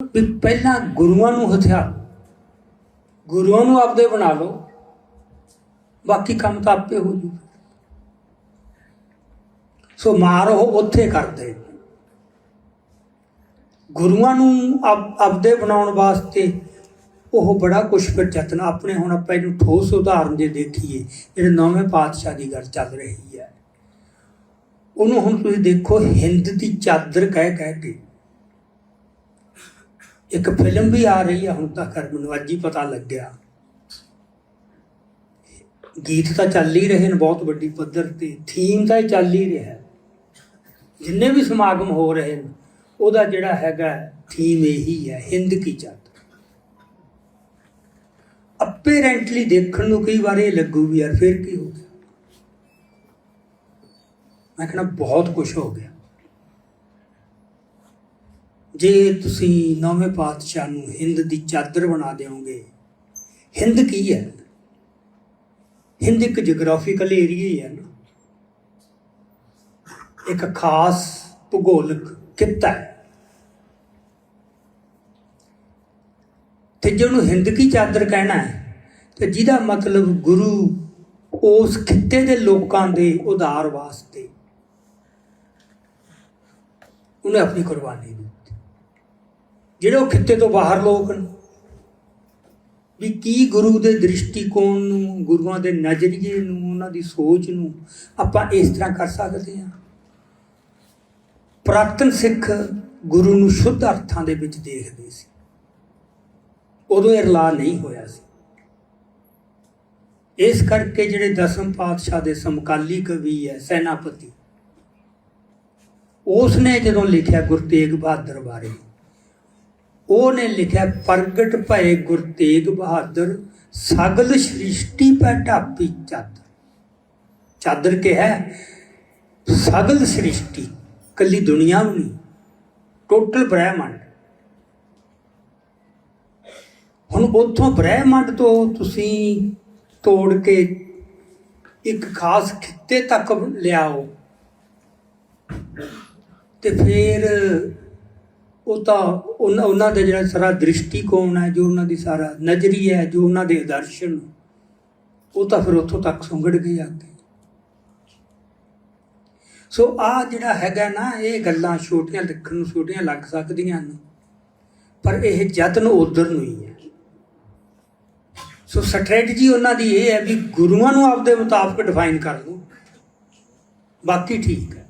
ਵੀ ਪਹਿਲਾਂ ਗੁਰੂਆਂ ਨੂੰ ਹਥਿਆਰ ਗੁਰੂਆਂ ਨੂੰ ਆਪਦੇ ਬਣਾ ਲਓ। ਬਾਕੀ ਕੰਮ ਤਾਂ ਆਪੇ ਹੋ ਜੂ। ਸੋ ਮਾਰ ਉਹ ਉੱਥੇ ਕਰਦੇ ਗੁਰੂਆਂ ਨੂੰ ਆਪਦੇ ਬਣਾਉਣ ਵਾਸਤੇ ਉਹ ਬੜਾ ਕੁਛ ਫਿਰ ਯਤਨ। ਆਪਣੇ ਹੁਣ ਆਪਾਂ ਇਹਨੂੰ ਠੋਸ ਉਦਾਹਰਨ ਜੇ ਦੇਖੀਏ, ਜਿਹੜੇ ਨੌਵੇਂ ਪਾਤਸ਼ਾਹ ਦੀ ਗੱਲ ਚੱਲ ਰਹੀ ਹੈ। ਉਹਨੂੰ ਹੁਣ ਤੁਸੀਂ ਦੇਖੋ, ਹਿੰਦ ਦੀ ਚਾਦਰ ਕਹਿ ਕਹਿ ਕੇ ਇੱਕ ਫਿਲਮ ਵੀ ਆ ਰਹੀ ਹੈ ਹੁਣ ਤਾਂ ਕਰ ਮੈਨੂੰ ਅੱਜ ਹੀ ਪਤਾ ਲੱਗਿਆ। ਗੀਤ ਤਾਂ ਚੱਲ ਹੀ ਰਹੇ ਨੇ, ਬਹੁਤ ਵੱਡੀ ਪੱਧਰ ਤੇ ਥੀਮ ਤਾਂ ਇਹ ਚੱਲ ਹੀ ਰਿਹਾ ਜਿੰਨੇ ਵੀ ਸਮਾਗਮ ਹੋ ਰਹੇ ਨੇ, ਉਹਦਾ ਜਿਹੜਾ ਹੈਗਾ ਥੀਮ ਇਹੀ ਹੈ, ਹਿੰਦ ਕੀ ਚਾਦਰ ਅਪੇਰੈਂਟਲੀ ਦੇਖਣ ਨੂੰ ਕਈ ਵਾਰ ਇਹ ਲੱਗੂ ਵੀ ਯਾਰ, ਫਿਰ ਕੀ ਹੋ ਗਿਆ? ਮੈਂ ਕਹਿੰਦਾ ਬਹੁਤ ਕੁਝ ਹੋ ਗਿਆ। ਜੇ ਤੁਸੀਂ ਨੌਵੇਂ ਪਾਤਸ਼ਾਹ ਨੂੰ ਹਿੰਦ ਦੀ ਚਾਦਰ ਬਣਾ ਦਿਓਗੇ, ਹਿੰਦ ਕੀ ਹੈ? ਹਿੰਦ ਇੱਕ ਜਿਓਗ੍ਰਾਫੀਕਲ ਏਰੀਆ ਹੈ ਨਾ। ਇੱਕ ਖਾਸ ਭੂਗੋਲਿਕ ਖਿੱਤਾ ਹੈ। ਤੇ ਜੇ ਉਹਨੂੰ ਹਿੰਦ ਕੀ ਚਾਦਰ ਕਹਿਣਾ ਹੈ, ਤੇ ਜਿਹਦਾ ਮਤਲਬ ਗੁਰੂ ਉਸ ਖਿੱਤੇ ਦੇ ਲੋਕਾਂ ਦੇ ਉਧਾਰ ਵਾਸਤੇ। ਉਹਨੇ ਆਪਣੀ ਕੁਰਬਾਨੀ ਦਿੱਤੀ। ਜਿਹੜੇ ਉਹ ਖਿੱਤੇ ਤੋਂ ਬਾਹਰ ਲੋਕ ਨੇ ਵੀ ਕੀ ਗੁਰੂ ਦੇ ਦ੍ਰਿਸ਼ਟੀਕੋਣ ਨੂੰ, ਗੁਰੂਆਂ ਦੇ ਨਜ਼ਰੀਏ ਨੂੰ, ਉਹਨਾਂ ਦੀ ਸੋਚ ਨੂੰ ਆਪਾਂ ਇਸ ਤਰ੍ਹਾਂ ਕਰ ਸਕਦੇ ਹਾਂ? ਪ੍ਰਾਤਨ ਸਿੱਖ ਗੁਰੂ ਨੂੰ ਸ਼ੁੱਧ ਅਰਥਾਂ ਦੇ ਵਿੱਚ ਦੇਖਦੇ ਸੀ। ਉਦੋਂ ਇਰਲਾ ਨਹੀਂ ਹੋਇਆ ਸੀ। ਇਸ ਕਰਕੇ ਜਿਹੜੇ ਦਸਮ ਪਾਤਸ਼ਾਹ ਦੇ ਸਮਕਾਲੀ ਕਵੀ ਹੈ, ਸੈਨਾਪਤੀ ਉਸ ਨੇ ਜਦੋਂ ਲਿਖਿਆ ਗੁਰੂ ਤੇਗ ਬਹਾਦਰ ਬਾਰੇ ਉਹਨੇ ਲਿਖਿਆ, ਪ੍ਰਗਟ ਭਏ ਗੁਰ ਤੇਗ ਬਹਾਦਰ, ਸਗਲ ਸ੍ਰਿਸ਼ਟੀ ਪੈ ਢਾਪੀ ਚਾਦਰ। ਚਾਦਰ ਕੇ ਸਗਲ ਸ੍ਰਿਸ਼ਟੀ, ਕੱਲੀ ਦੁਨੀਆ ਨੂੰ ਨਹੀਂ, ਟੋਟਲ ਬ੍ਰਹਿਮੰਡ। ਹੁਣ ਉੱਥੋਂ ਬ੍ਰਹਿਮੰਡ ਤੋਂ ਤੁਸੀਂ ਤੋੜ ਕੇ ਇੱਕ ਖਾਸ ਖਿੱਤੇ ਤੱਕ ਲਿਆਓ, ਤੇ ਫਿਰ ਉਹ ਤਾਂ ਉਹਨਾਂ ਉਹਨਾਂ ਦਾ ਜਿਹੜਾ ਸਾਰਾ ਦ੍ਰਿਸ਼ਟੀਕੋਣ ਹੈ, ਜੋ ਉਹਨਾਂ ਦੀ ਸਾਰਾ ਨਜ਼ਰੀਆ ਹੈ, ਜੋ ਉਹਨਾਂ ਦੇ ਦਰਸ਼ਨ ਉਹ ਤਾਂ ਫਿਰ ਉੱਥੋਂ ਤੱਕ ਸੁੰਗੜ ਆ ਕੇ ਸੋ ਆ ਜਿਹੜਾ ਹੈਗਾ ਨਾ, ਇਹ ਗੱਲਾਂ ਛੋਟੀਆਂ ਲਿਖਣ ਨੂੰ ਛੋਟੀਆਂ ਲੱਗ ਸਕਦੀਆਂ ਹਨ ਪਰ ਇਹ ਯਤਨ ਉਧਰ ਨੂੰ ਹੀ ਹੈ। ਸੋ ਸਟ੍ਰੈਟਜੀ ਉਹਨਾਂ ਦੀ ਇਹ ਹੈ ਵੀ ਗੁਰੂਆਂ ਨੂੰ ਆਪਦੇ ਮੁਤਾਬਕ ਡਿਫਾਈਨ ਕਰ ਲਓ। ਬਾਕੀ ਠੀਕ ਹੈ।